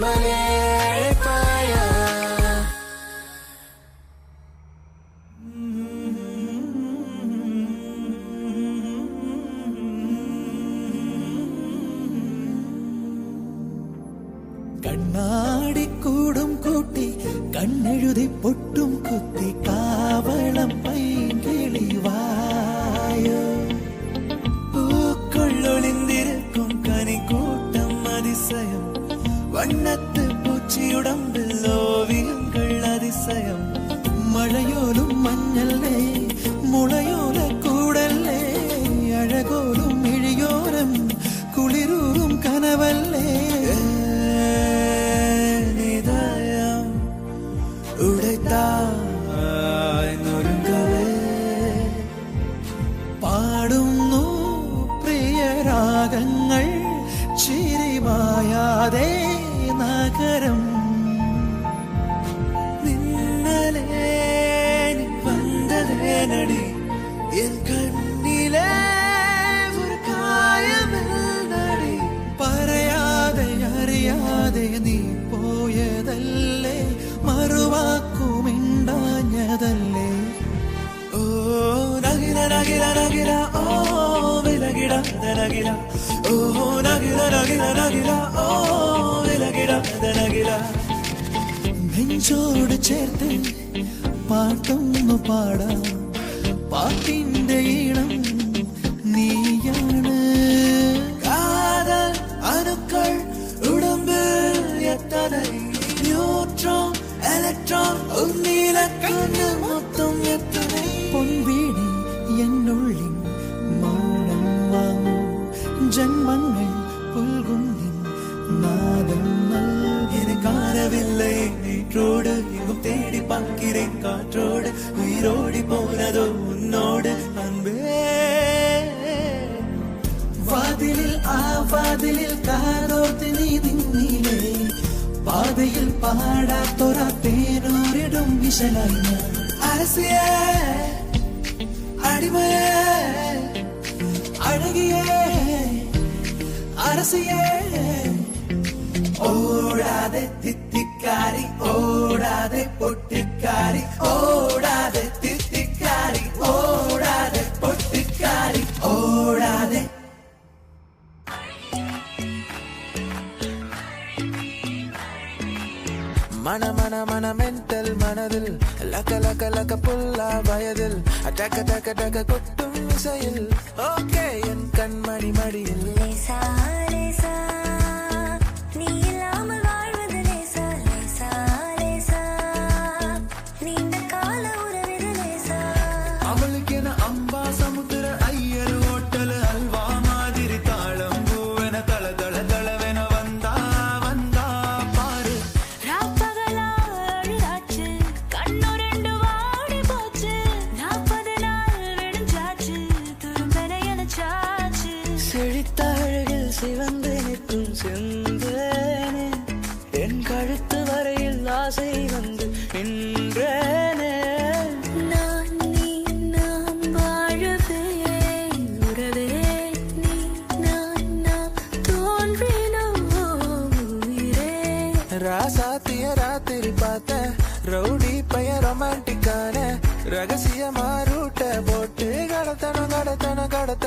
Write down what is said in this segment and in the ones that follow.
money. നടി N കണ്ണിലെ പറയാതെ അറിയാതെ നീ പോയതല്ലേ മറുവാക്കുമിണ്ടാഞ്ഞതല്ലേ. ഓ ഓ ചേർത്ത് പാട്ടൊന്നു പാടാം. പാട്ടിന്റെ ഈണം നീയാണ് കാതൽ അണുക്കൾ ഉടമ്പിൽ എത്തതൈ ന്യൂട്രോൺ ഇലക്ട്രോൺ ഒന്നീല കണ്ണ് മൊത്തം എത്തതൈ പൊൻവീണി എന്നുള്ളിൽ മൗനം വാങ്ങൂ ജന്മങ്ങൾ പുൽകുന്നിൻ നാദങ്ങൾ എന്നെ കാണവില്ലേ നീറ്റോട് എങ്ങും തേടി പങ്കിരേ കാറ്റോട് நீரோடி போனதோ உன்னோடு அன்பே. வாதிலில் ஆ வாதிலில் காதோர்த்து நீ திங்கிலே பாதையில் பாடா தொரா தேனோரிடும் விஷலான அரசிய அடிமைய அழகிய அரசியே. ஓடாதே தித்திக்காரி ஓடாதே பொட்டிக்காரி ஓட மன மன மென்டல் மனதில். லக்க லக்க லக்க புல்லா வயதில். டக்க டக்க டக்க கொட்டும் இசையில். ஓகே என் கண்மணி மடியில். லேசா லேசா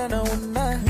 கடத்தணும் கடத்தணும் உன்னை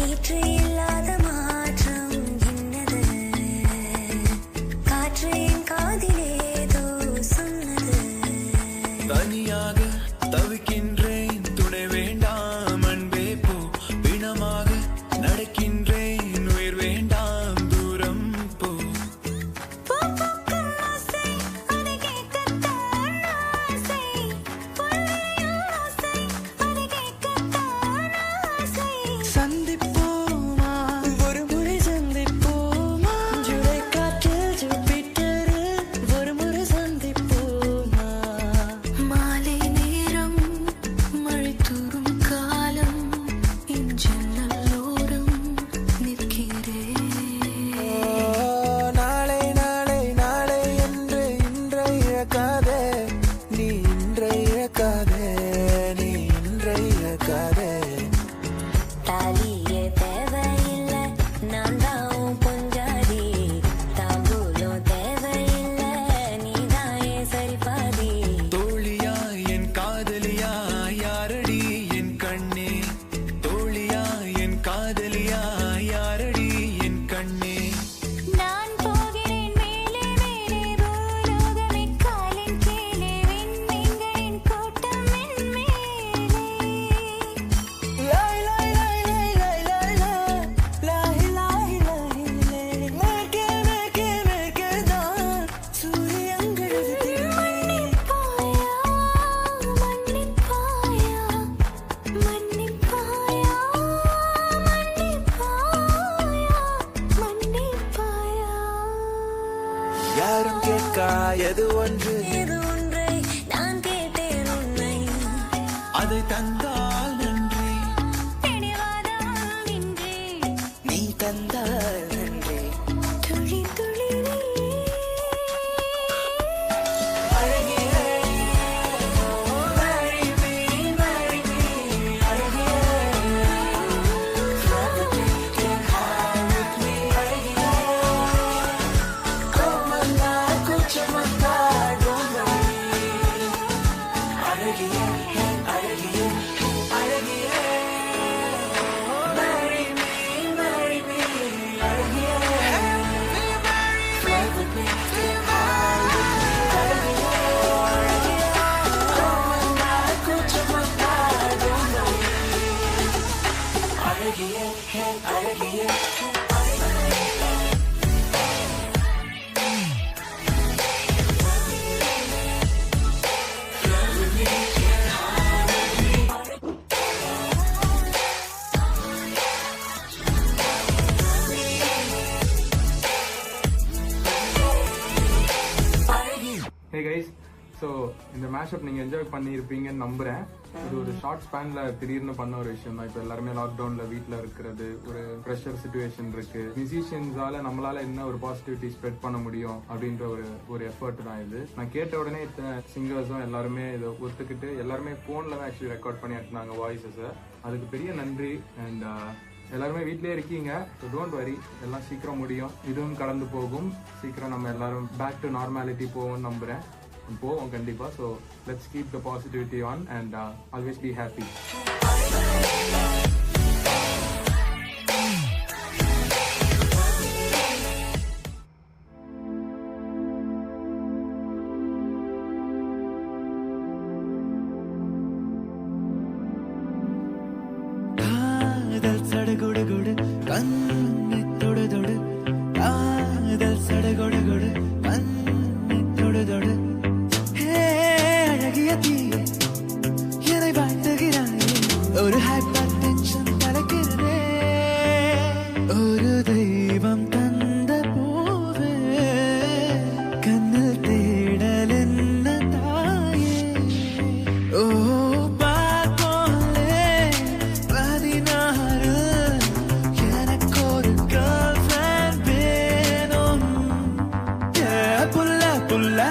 யாரும் கேட்கா எது ஒன்று? நான் கேட்டேன் அதை தந்தால் மேஷப் நீங்க என்ஜாய் பண்ணியிருப்பீங்கன்னு நம்புறேன். இது ஒரு ஷார்ட் ஸ்பேனில் திடீர்னு பண்ண ஒரு விஷயம் தான் இப்போ எல்லாருமே லாக்டவுனில் வீட்டில் இருக்கிறது ஒரு ப்ரெஷர் சுச்சுவேஷன் இருக்கு. மியூசிஷியன்ஸால நம்மளால என்ன ஒரு பாசிட்டிவிட்டி ஸ்ப்ரெட் பண்ண முடியும் அப்படின்ற ஒரு ஒரு எஃபர்ட் தான் இது. நான் கேட்ட உடனே இத்தனை சிங்கர்ஸும் எல்லாருமே இதை ஒத்துக்கிட்டு எல்லாருமே ஃபோனில் தான் ஆக்சுவலி ரெக்கார்ட் பண்ணி எடுத்தாங்க வாய்ஸஸை அதுக்கு பெரிய நன்றி. அண்ட் uh, எல்லாருமே வீட்லயே இருக்கீங்க. டோன்ட் வரி எல்லாம் சீக்கிரம் முடியும். இதுவும் கடந்து போகும். சீக்கிரம் நம்ம எல்லாரும் பேக் டு நார்மாலிட்டி போவோம்னு நம்புறேன். போவோம் கண்டிப்பா so let's keep the positivity on and always be happy காதல் சடுகுடு குடு கண் சொல்ல